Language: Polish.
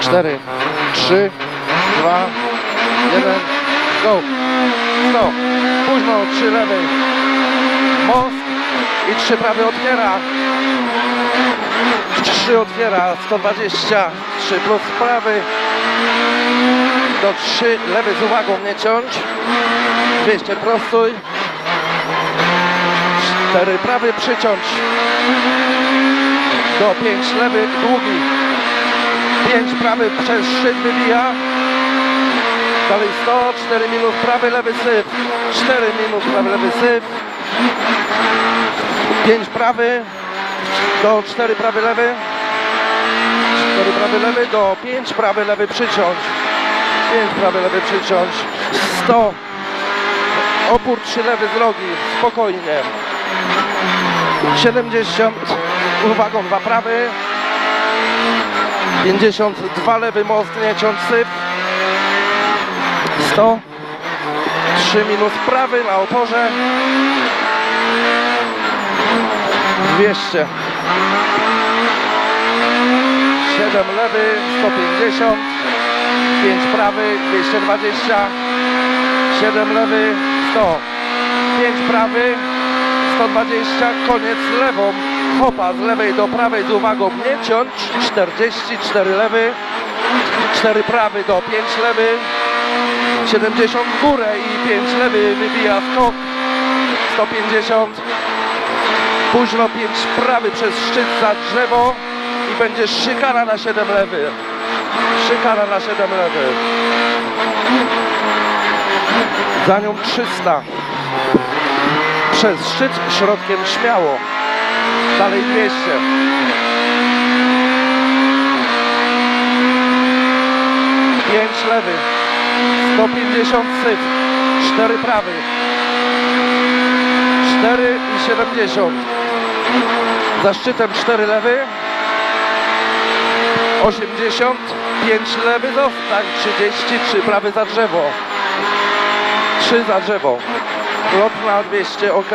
4, 3, 2, 1, go. 100. Późno 3 lewy. Most i 3 prawy otwiera. 3 otwiera 120, 3 plus prawy. Do 3 lewy z uwagą nie ciąć. 200 prostuj. 4 prawy przyciąć. Do 5 lewy długi. 5 prawy przez szczyt wybija. Dalej 100, 4 minut prawy lewy syf. 4 minut prawy lewy syf. 5 prawy do 4 prawy lewy. 4 prawy lewy do 5 prawy lewy przyciąć. 5 prawy lewy przyciąć. 100. Opór 3 lewy z rogi. Spokojnie. 70. Uwagą 2 prawy. 52 lewy most, nie ciąć syf. 100. 3 minus prawy na oporze. 200. 7 lewy, 150. 5 prawy, 220. 7 lewy, 100. 5 prawy, 120. Koniec lewą. Hopa z lewej do prawej z uwagą nie ciąć. 44 lewy. 4 prawy do 5 lewy. 70 w górę i 5 lewy wybija skok. 150. Późno 5 prawy przez szczyt za drzewo i będzie szykana na 7 lewy. Szykana na 7 lewy. Za nią 300. Przez szczyt środkiem śmiało. Dalej 200. Pięć lewy. 150 syf. 4 prawy. 4 i 70. Za szczytem 4 lewy. 80. 5 lewy zostań. 33 prawy za drzewo. 3 za drzewo. Lot na 200, ok.